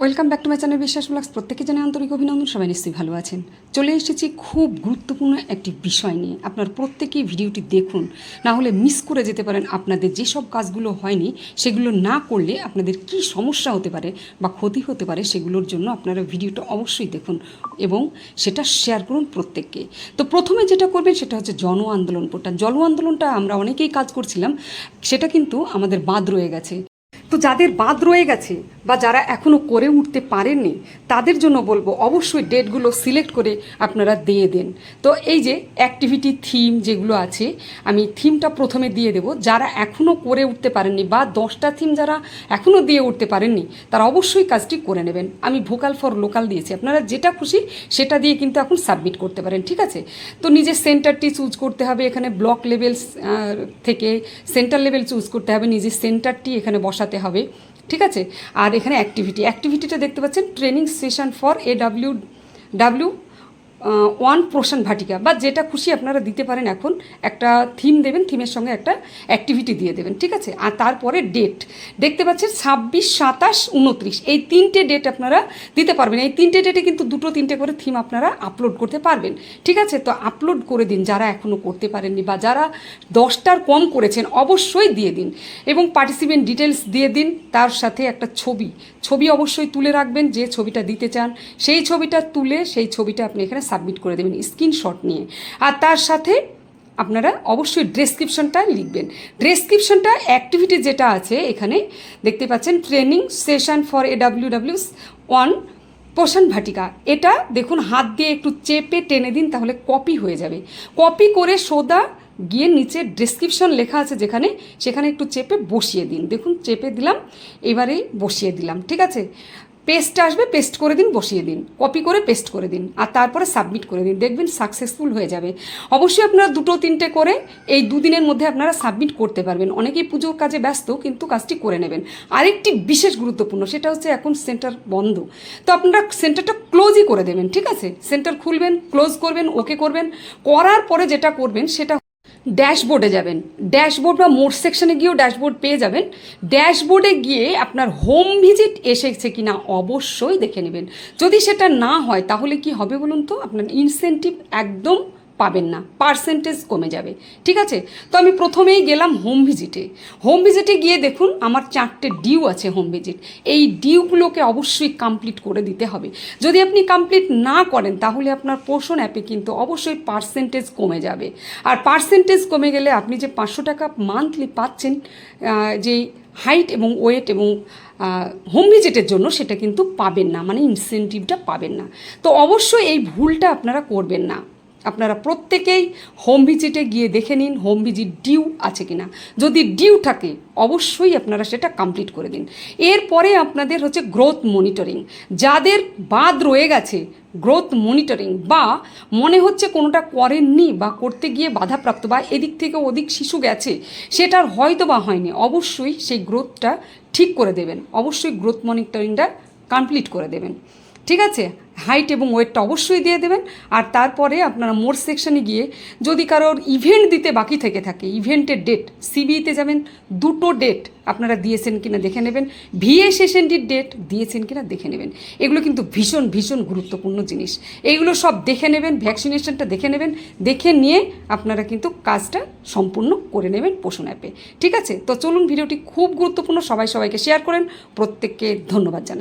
Welcome back to my channel Biswas blogs প্রত্যেকে জানে আন্তরিক অভিনন্দন, সবাই নিশ্চয়ই ভালো আছেন। চলে এসেছি খুব গুরুত্বপূর্ণ একটি বিষয় নিয়ে। আপনার প্রত্যেকেই ভিডিওটি দেখুন, না হলে মিস করে যেতে পারেন আপনাদের যেসব কাজগুলো হয়নি, সেগুলো না করলে আপনাদের কি সমস্যা হতে পারে বা ক্ষতি হতে পারে, সেগুলোর জন্য আপনারা ভিডিওটা অবশ্যই দেখুন এবং সেটা শেয়ার করুন প্রত্যেককে। তো প্রথমে যেটা করবেন, সেটা হচ্ছে জন আন্দোলন পোর্টাল জল আন্দোলনটা আমরা অনেকেই কাজ করছিলাম, সেটা কিন্তু আমাদের বাদ রয়ে গেছে। তো যাদের বাদ রয়ে গেছে বা যারা এখনও করে উঠতে পারেননি, তাদের জন্য বলব অবশ্যই ডেটগুলো সিলেক্ট করে আপনারা দিয়ে দেন। তো এই যে অ্যাক্টিভিটি থিম যেগুলো আছে, আমি থিমটা প্রথমে দিয়ে দেবো। যারা এখনও করে উঠতে পারেননি বা দশটা থিম যারা এখনও দিয়ে উঠতে পারেননি, তারা অবশ্যই কাজটি করে নেবেন। আমি ভোকাল ফর লোকাল দিয়েছি। আপনারা যেটা খুশি সেটা দিয়ে কিন্তু এখন সাবমিট করতে পারেন, ঠিক আছে? তো নিজের সেন্টারটি চুজ করতে হবে, এখানে ব্লক লেভেল থেকে সেন্টার লেভেল চুজ করতে হবে, নিজের সেন্টারটি এখানে বসাতে হবে। ঠিক আছে? আর এখানে অ্যাক্টিভিটি অ্যাক্টিভিটিটা দেখতে পাচ্ছেন training session for A W W one portion Vatika, বা যেটা খুশি আপনারা দিতে পারেন এখন, একটা থিম দেবেন থিমের সঙ্গে একটা অ্যাক্টিভিটি দিয়ে দেবেন, ঠিক আছে? আর তারপরে ডেট দেখতে পাচ্ছেন ছাব্বিশ, সাতাশ, উনত্রিশ, এই তিনটে ডেট আপনারা দিতে পারবেন, এই তিনটে ডেটে কিন্তু দুটো, তিনটে করে থিম আপনারা আপলোড করতে পারবেন, ঠিক আছে? তো আপলোড করে দিন, যারা এখনও করতে পারেননি, বা যারা দশটার কম করেছেন, অবশ্যই দিয়ে দিন, এবং পার্টিসিপেন্ট ডিটেলস দিয়ে দিন, তার সাথে একটা ছবি ছবি অবশ্যই তুলে রাখবেন, যে ছবিটা দিতে চান, সেই ছবিটা তুলে, সেই ছবিটা আপনি এখানে সাবমিট করে দেবেন স্ক্রিনশট নিয়ে। আর তার সাথে আপনারা অবশ্যই ডেসক্রিপশনটা লিখবেন। ডেসক্রিপশনটা অ্যাক্টিভিটি যেটা আছে এখানে দেখতে পাচ্ছেন, training session for A W one Poshan Vatika. এটা দেখুন, হাত দিয়ে একটু চেপে টেনে দিন, তাহলে কপি হয়ে যাবে। কপি করে সোদা গিয়ে নিচে ডেসক্রিপশন লেখা আছে যেখানে, সেখানে একটু চেপে বসিয়ে দিন। দেখুন, চেপে দিলাম এবারেই বসিয়ে দিলাম, ঠিক আছে? পেস্ট আসবে পেস্ট করে দিন, বসিয়ে দিন। কপি করে পেস্ট করে দিন। আর তারপরে সাবমিট করে দিন। দেখবেন সাকসেসফুল হয়ে যাবে। অবশ্যই আপনারা দুটো, তিনটে করে এই দুদিনের মধ্যে আপনারা সাবমিট করতে পারবেন। অনেকেই পুজোর কাজে ব্যস্ত, কিন্তু কাজটি করে নেবেন। আরেকটি বিশেষ গুরুত্বপূর্ণ, সেটা হচ্ছে এখন সেন্টার বন্ধ। তো আপনারা সেন্টারটা ক্লোজই করে দেবেন, ঠিক আছে? সেন্টার খুলবেন ক্লোজ করবেন ওকে করবেন। করার পরে যেটা করবেন, সেটা ড্যাশবোর্ডে যাবেন। ড্যাশবোর্ড বা মোট সেকশনে গিয়েও ড্যাশবোর্ড পেয়ে যাবেন। ড্যাশবোর্ডে গিয়ে আপনার হোম ভিজিট এসেছে কি না অবশ্যই দেখে নেবেন। যদি সেটা না হয়, তাহলে কি হবে বলুন তো? আপনার ইনসেন্টিভ একদম পাবেন না। পার্সেন্টেজ কমে যাবে। ঠিক আছে? তো আমি প্রথমেই গেলাম হোম ভিজিটে হোম ভিজিটে গিয়ে দেখুন, আমার চারটে ডিউ আছে হোম ভিজিট এই ডিউগুলোকে অবশ্যই কমপ্লিট করে দিতে হবে। যদি আপনি কমপ্লিট না করেন, তাহলে আপনার পোষণ অ্যাপে কিন্তু অবশ্যই পার্সেন্টেজ কমে যাবে। আর পার্সেন্টেজ কমে গেলে আপনি যে পাঁচশো টাকা মান্থলি পাচ্ছেন যে হাইট এবং ওয়েট এবং হোম ভিজিটের জন্য সেটা কিন্তু পাবেন না। মানে ইনসেন্টিভটা পাবেন না। তো অবশ্যই এই ভুলটা আপনারা করবেন না। আপনারা প্রত্যেকেই হোম ভিজিটে গিয়ে দেখে নিন হোম ভিজিট ডিউ আছে কিনা। যদি ডিউ থাকে, অবশ্যই আপনারা সেটা কমপ্লিট করে দিন। এরপরে আপনাদের হচ্ছে গ্রোথ মনিটরিং যাদের বাদ রয়ে গেছে গ্রোথ মনিটরিং বা মনে হচ্ছে কোনোটা করেননি বা করতে গিয়ে বাধাপ্রাপ্ত বা এদিক থেকে ওদিক শিশু গেছে, সেটার হয়তো বা হয়নি। অবশ্যই সেই গ্রোথটা ঠিক করে দেবেন। অবশ্যই গ্রোথ মনিটরিংটা কমপ্লিট করে দেবেন। ঠিক আছে? হাইট এবং ওয়েটটা অবশ্যই দিয়ে দেবেন। আর তারপরে আপনারা মোর সেকশানে গিয়ে যদি কারোর ইভেন্ট দিতে বাকি থেকে থাকে ইভেন্টের ডেট সিবিইতে যাবেন, দুটো ডেট আপনারা দিয়েছেন কিনা দেখে নেবেন ভিএ সেশনটির ডেট দিয়েছেন কিনা দেখে নেবেন। এগুলো কিন্তু ভীষণ ভীষণ গুরুত্বপূর্ণ জিনিস। এইগুলো সব দেখে নেবেন ভ্যাকসিনেশনটা দেখে নেবেন, দেখে নিয়ে আপনারা কিন্তু কাজটা সম্পূর্ণ করে নেবেন পোষণ অ্যাপে। ঠিক আছে? তো চলুন, ভিডিওটি খুব গুরুত্বপূর্ণ। সবাই সবাইকে শেয়ার করেন। প্রত্যেককে ধন্যবাদ জানাই।